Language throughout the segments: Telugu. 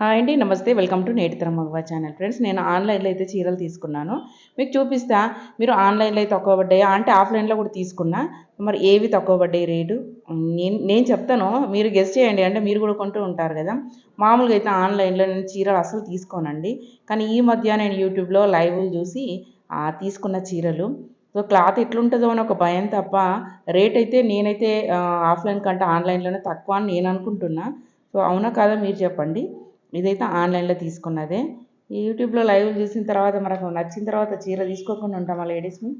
హాయ్ అండి నమస్తే. Welcome to Netitaram Magava channel. Friends నేను ఆన్లైన్లో అయితే చీరలు తీసుకున్నాను. మీకు చూపిస్తా మీరు ఆన్లైన్లో అయితే తక్కువ పడ్డాయా? అంటే ఆఫ్లైన్లో కూడా తీసుకున్నా. మరి ఏవి తక్కువ పడ్డాయి రేటు? నేను నేను చెప్తాను మీరు గెస్ట్ చేయండి. అంటే మీరు కూడా కొంటూ ఉంటారు కదా. మామూలుగా అయితే ఆన్లైన్లో నేను చీరలు అసలు తీసుకోనండి. కానీ ఈ మధ్య నేను యూట్యూబ్లో లైవ్లు చూసి తీసుకున్న చీరలు. సో క్లాత్ ఎట్లుంటుందో అని ఒక భయం తప్ప రేట్ అయితే నేనైతే ఆఫ్లైన్ కంటే ఆన్లైన్లోనే తక్కువ అని నేను అనుకుంటున్నా. సో అవునా కాదా మీరు చెప్పండి. ఇదైతే ఆన్లైన్లో తీసుకున్నదే. ఈ యూట్యూబ్లో లైవ్ చూసిన తర్వాత మనకు నచ్చిన తర్వాత చీర తీసుకోకుండా ఉంటామా లేడీస్ని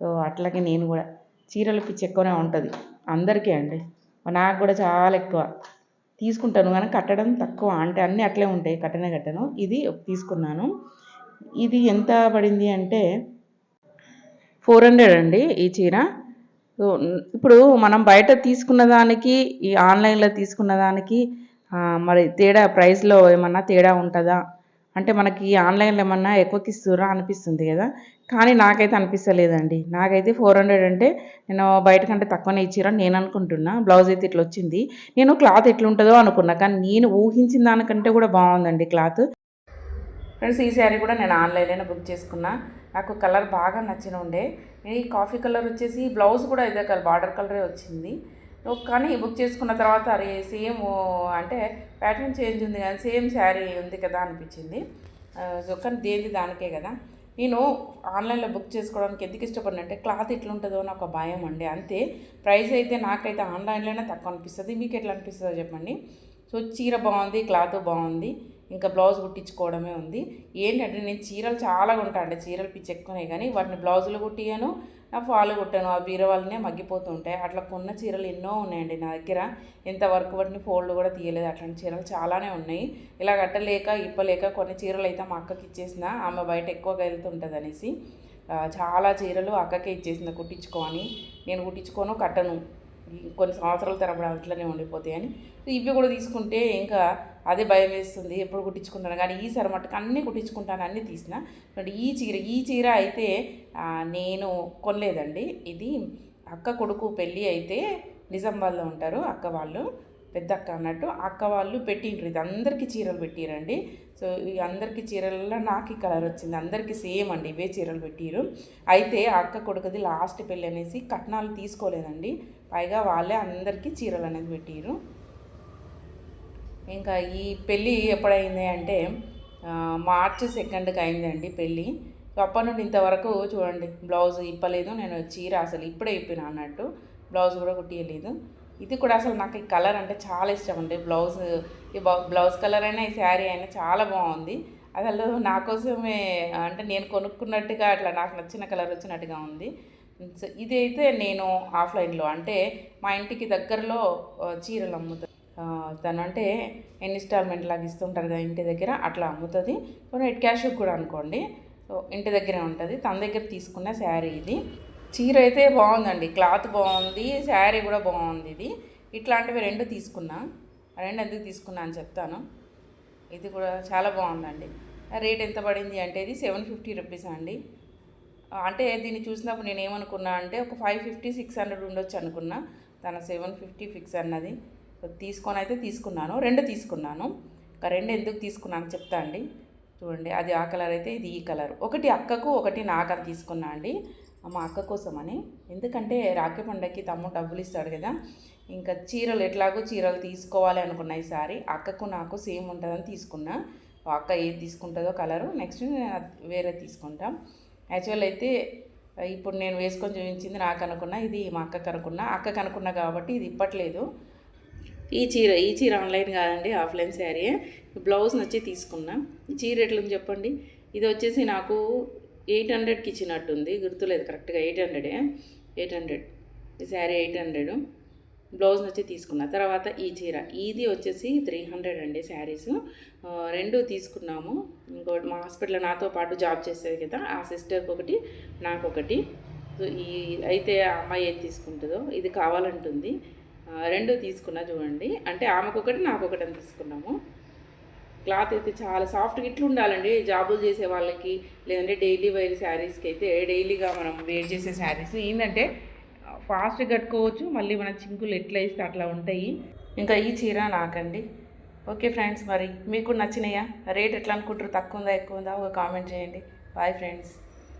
సో అట్లాగే నేను కూడా. చీరల పిచ్చి ఎక్కువనే ఉంటుంది. అందరికీ అండి. నాకు కూడా చాలా ఎక్కువ. తీసుకుంటాను కానీ కట్టడం తక్కువ. అంటే అన్నీ అట్లే ఉంటాయి. కట్టనే కట్టను. ఇది తీసుకున్నాను. ఇది ఎంత పడింది అంటే ఫోర్ హండ్రెడ్ అండి ఈ చీర. ఇప్పుడు మనం బయట తీసుకున్న దానికి ఈ ఆన్లైన్లో తీసుకున్న దానికి మరి తేడా ప్రైస్లో ఏమన్నా తేడా ఉంటుందా? అంటే మనకి ఆన్లైన్లో ఏమన్నా ఎక్కువకి ఇస్తుర్రా అనిపిస్తుంది కదా? కానీ నాకైతే అనిపిస్తలేదండి. నాకైతే ఫోర్ హండ్రెడ్ అంటే నేను బయట కంటే తక్కువనే ఇచ్చిరని నేను అనుకుంటున్నా. బ్లౌజ్ అయితే ఇట్లా వచ్చింది. నేను క్లాత్ ఎట్లుంటుందో అనుకున్నా. కానీ నేను ఊహించిన దానికంటే కూడా బాగుందండి క్లాత్. ఫ్రెండ్స్ ఈ శారీ కూడా నేను ఆన్లైన్లోనే బుక్ చేసుకున్నా. నాకు కలర్ బాగా నచ్చిన ఉండే. ఈ కాఫీ కలర్ వచ్చేసి బ్లౌజ్ కూడా ఇదే కలర్ బార్డర్ కలరే వచ్చింది. కానీ బుక్ చేసుకున్న తర్వాత అరే సేమ్ అంటే ప్యాటర్న్ చేంజ్ ఉంది కానీ సేమ్ శారీ ఉంది కదా అనిపించింది. సో కానీ దేనిది దానికే కదా. నేను ఆన్లైన్లో బుక్ చేసుకోవడానికి ఎందుకు ఇష్టపడినంటే క్లాత్ ఎట్లుంటుందో అని ఒక భయం అండి అంతే. ప్రైస్ అయితే నాకైతే ఆన్లైన్లోనే తక్కువ అనిపిస్తుంది. మీకు ఎట్లా అనిపిస్తుందో చెప్పండి. సో చీర బాగుంది క్లాత్ బాగుంది ఇంకా బ్లౌజ్ కుట్టించుకోవడమే ఉంది. ఏంటంటే నేను చీరలు చాలా కొంటా అండి చీరలు పిచ్చి ఎక్కువనే కానీ వాటిని బ్లౌజులు కుట్టియాను ఫాలు కొట్టాను ఆ బీరవాళ్ళనే మగ్గిపోతుంటాయి అట్లా కొన్న చీరలు ఎన్నో ఉన్నాయండి నా దగ్గర. ఇంతవరకు వాటిని ఫోల్డ్ కూడా తీయలేదు. అట్లాంటి చీరలు చాలానే ఉన్నాయి. ఇలా కట్టలేక ఇప్పలేక కొన్ని చీరలు అయితే మా అక్కకి ఇచ్చేసిన ఆమె బయట ఎక్కువగా వెళ్తుంటుంది అనేసి చాలా చీరలు అక్కకే ఇచ్చేసింది కుట్టించుకోని. నేను కుట్టించుకోను కట్టను. కొన్ని సంవత్సరాల తరబడి అట్లనే ఉండిపోతాయని ఇవి కూడా తీసుకుంటే ఇంకా అదే భయం వేస్తుంది. ఎప్పుడు కుట్టించుకుంటాను. కానీ ఈసారి మట్టుకు అన్నీ కుట్టించుకుంటాను అన్నీ తీసిన. బట్ ఈ చీర ఈ చీర అయితే నేను కొనలేదండి. ఇది అక్క కొడుకు పెళ్ళి అయితే నిజామాబాద్లో ఉంటారు అక్క వాళ్ళు పెద్ద అక్క అన్నట్టు. అక్క వాళ్ళు పెట్టిండ్రు. ఇది అందరికీ చీరలు పెట్టిరండి. సో ఈ అందరికీ చీరలలో నాకు ఈ కలర్ వచ్చింది. అందరికీ సేమ్ అండి ఇవే చీరలు పెట్టిరు. అయితే అక్క కొడుకుది లాస్ట్ పెళ్ళి అనేసి కట్నాలు తీసుకోలేదండి. పైగా వాళ్ళే అందరికీ చీరలు అనేది పెట్టిరు. ఇంకా ఈ పెళ్ళి ఎప్పుడైంది అంటే మార్చి మార్చ్ సెకండ్కి అయిందండి పెళ్ళి. అప్పటి నుండి ఇంతవరకు చూడండి బ్లౌజ్ ఇప్పలేదు నేను చీర అసలు ఇప్పుడే ఇప్పిన అన్నట్టు బ్లౌజ్ కూడా కుట్టియలేదు. ఇది కూడా అసలు నాకు ఈ కలర్ అంటే చాలా ఇష్టం అండి. బ్లౌజ్ ఈ బ్లౌజ్ కలర్ అయినా ఈ శారీ అయినా చాలా బాగుంది. అసలు నా కోసమే అంటే నేను కొనుక్కున్నట్టుగా అట్లా నాకు నచ్చిన కలర్ వచ్చినట్టుగా ఉంది. ఇదైతే నేను ఆఫ్లైన్లో అంటే మా ఇంటికి దగ్గరలో చీరలు అమ్ముతాను తనంటే ఇన్స్టాల్మెంట్ లాగా ఇస్తుంటారు కదా ఇంటి దగ్గర అట్లా అమ్ముతుంది. సో నెట్ క్యాష్ కూడా అనుకోండి. సో ఇంటి దగ్గరే ఉంటుంది. తన దగ్గర తీసుకున్న శారీ ఇది. చీర అయితే బాగుందండి. క్లాత్ బాగుంది శారీ కూడా బాగుంది ఇది. ఇట్లాంటివి రెండు తీసుకున్నా. రెండు ఎందుకు తీసుకున్నా అని చెప్తాను. ఇది కూడా చాలా బాగుందండి. రేట్ ఎంత పడింది అంటే ఇది సెవెన్ ఫిఫ్టీ రూపీస్ అండి. అంటే దీన్ని చూసినప్పుడు నేను ఏమనుకున్నా అంటే ఒక ఫైవ్ ఫిఫ్టీ సిక్స్ హండ్రెడ్ ఉండొచ్చు అనుకున్నా. తన సెవెన్ ఫిఫ్టీ ఫిక్స్ అన్నది. తీసుకొని అయితే తీసుకున్నాను. రెండు తీసుకున్నాను. ఒక రెండు ఎందుకు తీసుకున్నాను చెప్తా అండి. చూడండి అది ఆ కలర్ అయితే ఇది ఈ కలర్. ఒకటి అక్కకు ఒకటి నాకని తీసుకున్నా అండి. మా అక్క కోసమని. ఎందుకంటే రాఖీ పండగకి తమ్ముడు డబ్బులు ఇస్తాడు కదా. ఇంకా చీరలు ఎట్లాగో చీరలు తీసుకోవాలి అనుకున్నా ఈసారి. అక్కకు నాకు సేమ్ ఉంటుందని తీసుకున్నా. అక్క ఏది తీసుకుంటుందో కలరు. నెక్స్ట్ నేను వేరే తీసుకుంటాం. యాక్చువల్ అయితే ఇప్పుడు నేను వేసుకొని చూపించింది నాకు అనుకున్నా ఇది మా అక్కకు అనుకున్నా. అక్కకు అనుకున్నా కాబట్టి ఇది ఇప్పట్లేదు. ఈ చీర ఈ చీర ఆన్లైన్ కాదండి ఆఫ్లైన్ శారీ. బ్లౌజ్ నచ్చి తీసుకున్నా. ఈ చీర ఎట్లుంది చెప్పండి? ఇది వచ్చేసి నాకు ఎయిట్ హండ్రెడ్కి ఇచ్చినట్టుంది. గుర్తులేదు కరెక్ట్గా ఎయిట్ హండ్రెడే? Eight hundred. ఈ శారీ ఎయిట్ హండ్రెడ్. బ్లౌజ్ నచ్చి తీసుకున్నా. తర్వాత ఈ చీర. ఇది వచ్చేసి త్రీ హండ్రెడ్ అండి శారీస్. రెండు తీసుకున్నాము. ఇంకోటి మా హాస్పిటల్లో నాతో పాటు జాబ్ చేసేది కదా ఆ సిస్టర్కి ఒకటి నాకు ఒకటి. సో ఈ అయితే ఆ అమ్మాయి ఏది తీసుకుంటుందో ఇది కావాలంటుంది. రెండు తీసుకున్నా చూడండి. అంటే ఆమెకు ఒకటి నాకు ఒకటి అని తీసుకున్నాము. క్లాత్ అయితే చాలా సాఫ్ట్గా ఇట్లా ఉండాలండి జాబులు చేసే వాళ్ళకి లేదంటే డైలీ వేర్ శారీస్కి అయితే డైలీగా మనం వేర్ చేసే శారీస్. ఏంటంటే ఫాస్ట్గా కట్టుకోవచ్చు మళ్ళీ మన చింకులు ఎట్లా ఇస్తే అట్లా ఉంటాయి. ఇంకా ఈ చీర నాకండి. ఓకే ఫ్రెండ్స్ మరి మీకు నచ్చినాయా? రేట్ ఎట్లా అనుకుంటారు తక్కువ ఉందా ఎక్కువ ఉందా ఒక కామెంట్ చేయండి. Bye friends.